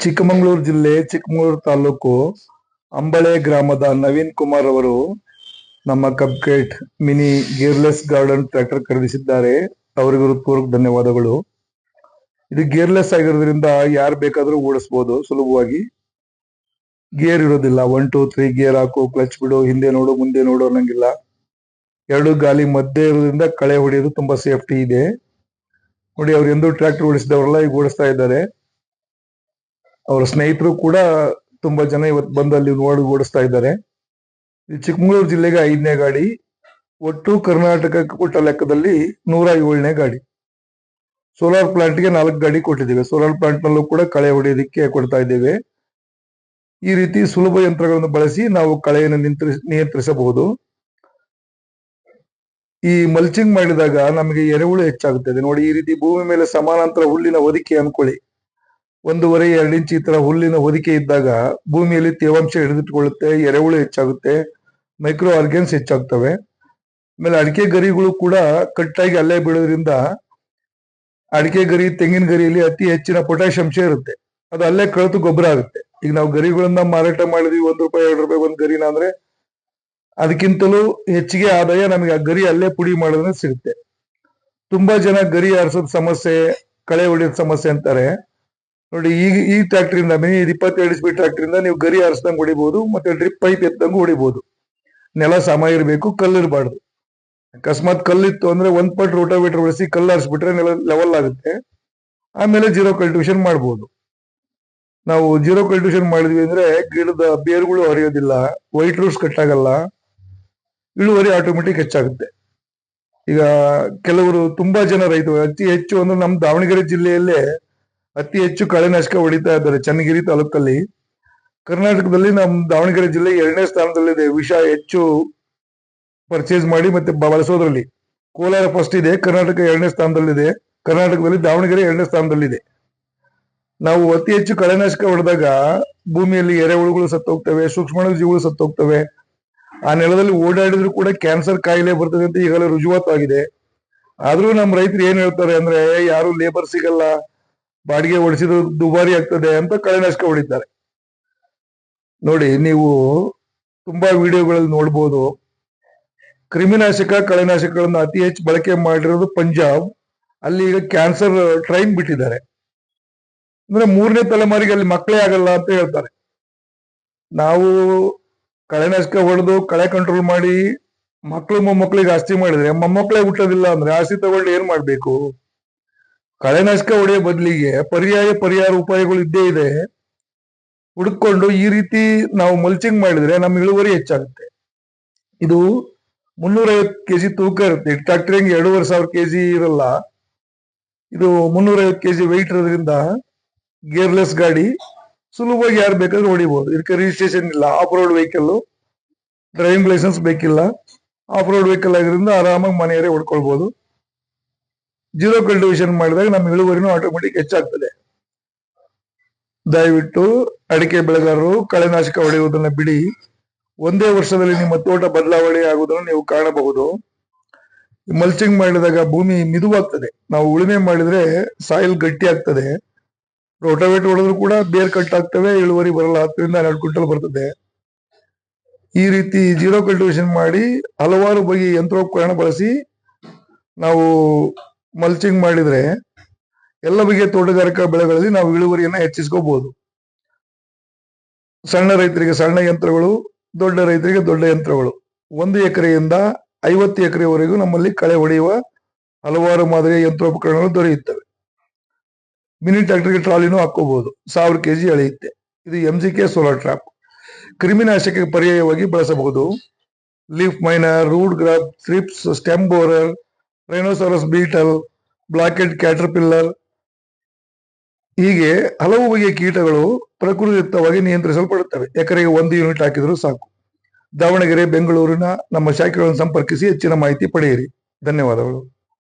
ಚಿಕ್ಕಮಗಳೂರು ಜಿಲ್ಲೆ, ಚಿಕ್ಕಮಗಳೂರು ತಾಲೂಕು ಅಂಬಳೆ ಗ್ರಾಮದ ನವೀನ್ ಕುಮಾರ್ ಅವರು ನಮ್ಮ Cub Cadet mini gearless garden tractor ಖರೀದಿಸಿದ್ದಾರೆ. ಅವರಿಗೂ ಹೃತ್ಪೂರ್ವಕ ಧನ್ಯವಾದಗಳು. ಇದು ಗೇರ್ಲೆಸ್ ಆಗಿರೋದ್ರಿಂದ ಯಾರು ಬೇಕಾದ್ರೂ ಓಡಿಸ್ಬೋದು, ಸುಲಭವಾಗಿ. ಗೇರ್ ಇರೋದಿಲ್ಲ. ಒನ್ ಟೂ ತ್ರೀ ಗೇರ್ ಹಾಕು ಕ್ಲಚ್ ಬಿಡು, ಹಿಂದೆ ನೋಡು, ಮುಂದೆ ನೋಡು ಅನ್ನಂಗಿಲ್ಲ. ಎರಡು ಗಾಲಿ ಮಧ್ಯೆ ಇರೋದ್ರಿಂದ ಕಳೆ ಹೊಡೆಯೋದು ತುಂಬಾ ಸೇಫ್ಟಿ ಇದೆ. ನೋಡಿ, ಅವ್ರು ಎಂದೂ ಟ್ರ್ಯಾಕ್ಟರ್ ಓಡಿಸಿದವರೆಲ್ಲ, ಈಗ ಓಡಿಸ್ತಾ ಇದ್ದಾರೆ. ಅವರ ಸ್ನೇಹಿತರು ಕೂಡ ತುಂಬಾ ಜನ ಇವತ್ತು ಬಂದು ಅಲ್ಲಿ ನೋಡಿ ಓಡಿಸ್ತಾ ಇದ್ದಾರೆ. ಇದು ಚಿಕ್ಕಮಗಳೂರು ಜಿಲ್ಲೆಗೆ ಐದನೇ ಗಾಡಿ, ಒಟ್ಟು ಕರ್ನಾಟಕ ಕೊಟ್ಟ ಲೆಕ್ಕದಲ್ಲಿ ನೂರ ಏಳನೇ ಗಾಡಿ. ಸೋಲಾರ್ ಪ್ಲಾಂಟ್ಗೆ ನಾಲ್ಕು ಗಾಡಿ ಕೊಟ್ಟಿದ್ದೇವೆ. ಸೋಲಾರ್ ಪ್ಲಾಂಟ್ ನಲ್ಲೂ ಕೂಡ ಕಳೆ ಹೊಡೆಯೋದಕ್ಕೆ ಕೊಡ್ತಾ ಇದ್ದೇವೆ. ಈ ರೀತಿ ಸುಲಭ ಯಂತ್ರಗಳನ್ನು ಬಳಸಿ ನಾವು ಕಳೆಯನ್ನು ನಿಯಂತ್ರಿಸ ನಿಯಂತ್ರಿಸಬಹುದು. ಈ ಮಲ್ಚಿಂಗ್ ಮಾಡಿದಾಗ ನಮಗೆ ಎರೆಹುಳು ಹೆಚ್ಚಾಗುತ್ತದೆ. ನೋಡಿ, ಈ ರೀತಿ ಭೂಮಿ ಮೇಲೆ ಸಮಾನಾಂತರ ಹುಲ್ಲಿನ ಹೊದಿಕೆ ಅನ್ಕೊಳ್ಳಿ. ಒಂದೂವರೆ, ಎರಡು ಇಂಚು ಈ ತರ ಹುಲ್ಲಿನ ಹೊದಿಕೆ ಇದ್ದಾಗ ಭೂಮಿಯಲ್ಲಿ ತೇವಾಂಶ ಹಿಡಿದಿಟ್ಕೊಳ್ಳುತ್ತೆ ಎರೆಹುಳು ಹೆಚ್ಚಾಗುತ್ತೆ ಮೈಕ್ರೋ ಆರ್ಗ್ಯಾನ್ಸ್ ಹೆಚ್ಚಾಗ್ತವೆ. ಆಮೇಲೆ ಅಡಿಕೆ ಗರಿಗಳು ಕೂಡ ಕಟ್ಟಾಗಿ ಅಲ್ಲೇ ಬೀಳೋದ್ರಿಂದ ಅಡಿಕೆ ಗರಿ, ತೆಂಗಿನ ಗರಿಯಲ್ಲಿ ಅತಿ ಹೆಚ್ಚಿನ ಪೊಟ್ಯಾಶ್ ಅಂಶ ಇರುತ್ತೆ. ಅದು ಅಲ್ಲೇ ಕಳೆದು ಗೊಬ್ಬರ ಆಗುತ್ತೆ. ಈಗ ನಾವು ಗರಿಗಳನ್ನ ಮಾರಾಟ ಮಾಡಿದ್ವಿ, ಒಂದ್ ರೂಪಾಯಿ, ಎರಡು ರೂಪಾಯಿ ಒಂದ್ ಗರಿನ ಅಂದ್ರೆ ಅದಕ್ಕಿಂತಲೂ ಹೆಚ್ಚಿಗೆ ಆದಾಯ ನಮಗೆ ಆ ಗರಿ ಅಲ್ಲೇ ಪುಡಿ ಮಾಡೋದ್ರೆ ಸಿಗುತ್ತೆ. ತುಂಬಾ ಜನ ಗರಿ ಆರಿಸೋದ್ ಸಮಸ್ಯೆ, ಕಳೆ ಹೊಡೆಯೋದ್ ಸಮಸ್ಯೆ ಅಂತಾರೆ. ನೋಡಿ ಈಗ ಈ ಟ್ರ್ಯಾಕ್ಟ್ರಿಂದ ಮಿನಿ ಇಪ್ಪತ್ತೆರಡು ಸ್ಪೀಡ್ ಟ್ರ್ಯಾಕ್ಟ್ರಿಂದ ನೀವು ಗರಿ ಹರಿಸ್ದಂಗೆ ಹೊಡಿಬಹುದು ಮತ್ತೆ ಡ್ರಿಪ್ ಪೈಪ್ ಎತ್ತಂಗೂ ಹೊಡಿಬಹುದು ನೆಲ ಸಮ ಇರಬೇಕು, ಕಲ್ಲು ಇರಬಾರ್ದು. ಅಕಸ್ಮಾತ್ ಕಲ್ಲಿತ್ತು ಅಂದ್ರೆ ಒಂದ್ ಪಟ್ ರೋಟೋವೇಟರ್ ಬಳಸಿ ಕಲ್ಲು ಹರಿಸ್ಬಿಟ್ರೆ ನೆಲ ಲೆವೆಲ್ ಆಗುತ್ತೆ. ಆಮೇಲೆ ಜೀರೋ ಕಲ್ಟಿವೇಶನ್ ಮಾಡ್ಬೋದು. ನಾವು ಜೀರೋ ಕಲ್ಟಿವೇಶನ್ ಮಾಡಿದ್ವಿ ಅಂದ್ರೆ ಗಿಡದ ಬೇರುಗಳು ಹರಿಯೋದಿಲ್ಲ ವೈಟ್ ರೂಟ್ಸ್ ಕಟ್ಟಾಗಲ್ಲ ಇಳುವರಿ ಆಟೋಮೆಟಿಕ್ ಹೆಚ್ಚಾಗುತ್ತೆ. ಈಗ ಕೆಲವರು ತುಂಬಾ ಜನ ರೈತರು, ಅತಿ ಹೆಚ್ಚು ಅಂದ್ರೆ ನಮ್ಮ ದಾವಣಗೆರೆ ಜಿಲ್ಲೆಯಲ್ಲೇ ಅತಿ ಹೆಚ್ಚು ಕಳೆನಾಶಕ ಹೊಡಿತಾ ಇದ್ದಾರೆ ಚನ್ನಗಿರಿ ತಾಲೂಕಲ್ಲಿ. ಕರ್ನಾಟಕದಲ್ಲಿ ನಮ್ಮ ದಾವಣಗೆರೆ ಜಿಲ್ಲೆ ಎರಡನೇ ಸ್ಥಾನದಲ್ಲಿದೆ. ವಿಷ ಹೆಚ್ಚು ಪರ್ಚೇಸ್ ಮಾಡಿ ಮತ್ತೆ ಬಳಸೋದ್ರಲ್ಲಿ. ಕೋಲಾರ ಫಸ್ಟ್ ಇದೆ, ಕರ್ನಾಟಕ ಎರಡನೇ ಸ್ಥಾನದಲ್ಲಿದೆ. ಕರ್ನಾಟಕದಲ್ಲಿ ದಾವಣಗೆರೆ ಎರಡನೇ ಸ್ಥಾನದಲ್ಲಿದೆ. ನಾವು ಅತಿ ಹೆಚ್ಚು ಕಳೆನಾಶಕ ಹೊಡೆದಾಗ ಭೂಮಿಯಲ್ಲಿ ಎರೆಹುಳುಗಳು ಸತ್ತೋಗ್ತವೆ, ಸೂಕ್ಷ್ಮ ಜೀವಿಗಳು ಸತ್ತೋಗ್ತವೆ. ಆ ನೆಲದಲ್ಲಿ ಓಡಾಡಿದ್ರು ಕೂಡ ಕ್ಯಾನ್ಸರ್ ಕಾಯಿಲೆ ಬರ್ತದೆ ಅಂತ ಈಗಲೇ ರುಜುವಾತಾಗಿದೆ. ಆದ್ರೂ ನಮ್ಮ ರೈತರು ಏನ್ ಹೇಳ್ತಾರೆ ಅಂದ್ರೆ, ಯಾರು ಲೇಬರ್ ಸಿಗಲ್ಲ ಬಾಡಿಗೆ ಓಡಿಸಿದ್ರು ದುಬಾರಿ ಆಗ್ತದೆ ಅಂತ ಕಳೆನಾಶಕ ಹೊಡಿತಾರೆ ನೋಡಿ, ನೀವು ತುಂಬಾ ವಿಡಿಯೋಗಳಲ್ಲಿ ನೋಡ್ಬೋದು. ಕ್ರಿಮಿನಾಶಕ ಕಳೆನಾಶಕಗಳನ್ನು ಅತಿ ಹೆಚ್ಚು ಬಳಕೆ ಮಾಡಿರೋದು ಪಂಜಾಬ್. ಅಲ್ಲಿ ಈಗ ಕ್ಯಾನ್ಸರ್ ಟ್ರೈನ್ ಬಿಟ್ಟಿದ್ದಾರೆ. ಅಂದ್ರೆ ಮೂರನೇ ತಲೆಮಾರಿಗೆ ಅಲ್ಲಿ ಮಕ್ಕಳೇ ಆಗಲ್ಲ ಅಂತ ಹೇಳ್ತಾರೆ. ನಾವು ಕಳೆನಾಶಕ ಹೊಡೆದು ಕಳೆ ಕಂಟ್ರೋಲ್ ಮಾಡಿ ಮಕ್ಕಳು ಮೊಮ್ಮಕ್ಕಳಿಗೆ ಆಸ್ತಿ ಮಾಡಿದ್ರೆ, ಮೊಮ್ಮಕ್ಕಳೇ ಹುಟ್ಟೋದಿಲ್ಲ ಅಂದ್ರೆ ಆಸ್ತಿ ತಗೊಂಡು ಏನ್ ಮಾಡ್ಬೇಕು? ಕಳೆನಾಶಕ ಹೊಡೆಯ ಬದಲಿಗೆ ಪರ್ಯಾಯ ಪರಿಹಾರ ಉಪಾಯಗಳು ಇದ್ದೇ ಇದೆ. ಹುಡುಕೊಂಡು ಈ ರೀತಿ ನಾವು ಮಲ್ಚಿಂಗ್ ಮಾಡಿದ್ರೆ ನಮ್ಮ ಇಳುವರಿ ಹೆಚ್ಚಾಗುತ್ತೆ. ಇದು ಮುನ್ನೂರೈವತ್ತು ಕೆ ಜಿ ತೂಕ ಇರುತ್ತೆ. ಟ್ರಾಕ್ಟರಿಂಗ್ ಎರಡೂವರೆ ಸಾವಿರ ಕೆ ಜಿ ಇರಲ್ಲ. ಇದು ಮುನ್ನೂರೈವತ್ತು ಕೆ ಜಿ ವೆಯ್ಟ್ ಇರೋದ್ರಿಂದ ಗೇರ್ಲೆಸ್ ಗಾಡಿ ಸುಲಭವಾಗಿ ಯಾರು ಬೇಕಾದ್ರೂ ಹೊಡಿಬಹುದು ಇದಕ್ಕೆ ರಿಜಿಸ್ಟ್ರೇಷನ್ ಇಲ್ಲ. Off road vehicle driving licence ಬೇಕಿಲ್ಲ. ಆಫ್ ರೋಡ್ ವೆಹಿಕಲ್ ಆಗಿರೋದ್ರಿಂದ ಆರಾಮಾಗಿ ಮನೆಯವರೇ ಹೊಡ್ಕೊಳ್ಬಹುದು ಜೀರೋ ಕಲ್ಟಿವೇಶನ್ ಮಾಡಿದಾಗ ನಮ್ಮ ಇಳುವರಿನೂ ಆಟೋಮೆಟಿಕ್ ಹೆಚ್ಚಾಗ್ತದೆ. ದಯವಿಟ್ಟು ಅಡಿಕೆ ಬೆಳೆಗಾರರು, ಕಳೆನಾಶಕ ಹೊಡೆಯುವುದನ್ನು ಬಿಡಿ. ಒಂದೇ ವರ್ಷದಲ್ಲಿ ನಿಮ್ಮ ತೋಟ ಬದಲಾವಣೆ ಆಗುವುದನ್ನು ನೀವು ಕಾಣಬಹುದು. ಮಲ್ಚಿಂಗ್ ಮಾಡಿದಾಗ ಭೂಮಿ ಮಿದುವಾಗ್ತದೆ. ನಾವು ಉಳುಮೆ ಮಾಡಿದ್ರೆ ಸಾಯಿಲ್ ಗಟ್ಟಿ ಆಗ್ತದೆ ರೋಟೋವೇಟ್ ಹೊಡೆದ್ರು ಕೂಡ ಬೇರ್ ಕಟ್ ಆಗ್ತವೆ, ಇಳುವರಿ ಬರಲ್ಲ. ಹತ್ತರಿಂದ ಹನ್ನೆರಡು ಕ್ವಿಂಟಲ್ ಬರ್ತದೆ. ಈ ರೀತಿ ಜೀರೋ ಕಲ್ಟಿವೇಶನ್ ಮಾಡಿ ಹಲವಾರು ಬಗೆಯ ಯಂತ್ರೋಪಕರಣ ಬಳಸಿ ನಾವು ಮಲ್ಚಿಂಗ್ ಮಾಡಿದ್ರೆ ಎಲ್ಲ ಬಗೆಯ ತೋಟಗಾರಿಕಾ ಬೆಳೆಗಳಲ್ಲಿ ನಾವು ಇಳುವರಿಯನ್ನ ಹೆಚ್ಚಿಸ್ಕೋಬಹುದು ಸಣ್ಣ ರೈತರಿಗೆ ಸಣ್ಣ ಯಂತ್ರಗಳು, ದೊಡ್ಡ ರೈತರಿಗೆ ದೊಡ್ಡ ಯಂತ್ರಗಳು. ಒಂದು ಎಕರೆಯಿಂದ ಐವತ್ತು ಎಕರೆವರೆಗೂ ನಮ್ಮಲ್ಲಿ ಕಳೆ ಹೊಡೆಯುವ ಹಲವಾರು ಮಾದರಿಯ ಯಂತ್ರೋಪಕರಣಗಳು ದೊರೆಯುತ್ತವೆ. ಮಿನಿ ಟ್ರಾಕ್ಟರ್ಗೆ ಟ್ರಾಲಿನೂ ಹಾಕೋಬಹುದು ಸಾವಿರ ಕೆಜಿ ಅಳೆಯುತ್ತೆ ಇದು M G K solar trap ಕ್ರಿಮಿನಾಶಕ ಪರ್ಯಾಯವಾಗಿ ಬಳಸಬಹುದು. Leaf miner root grub thrips stem borer rhinoceros beetle black headed caterpillar ಹೀಗೆ ಹಲವು ಬಗೆಯ ಕೀಟಗಳು ಪ್ರಕೃತಿಯುಕ್ತವಾಗಿ ನಿಯಂತ್ರಿಸಲ್ಪಡುತ್ತವೆ. ಎಕರೆಗೆ ಒಂದು ಯೂನಿಟ್ ಹಾಕಿದರೂ ಸಾಕು. ದಾವಣಗೆರೆ, ಬೆಂಗಳೂರಿನ ನಮ್ಮ ಶಾಖೆಗಳನ್ನು ಸಂಪರ್ಕಿಸಿ ಹೆಚ್ಚಿನ ಮಾಹಿತಿ ಪಡೆಯಿರಿ. ಧನ್ಯವಾದಗಳು.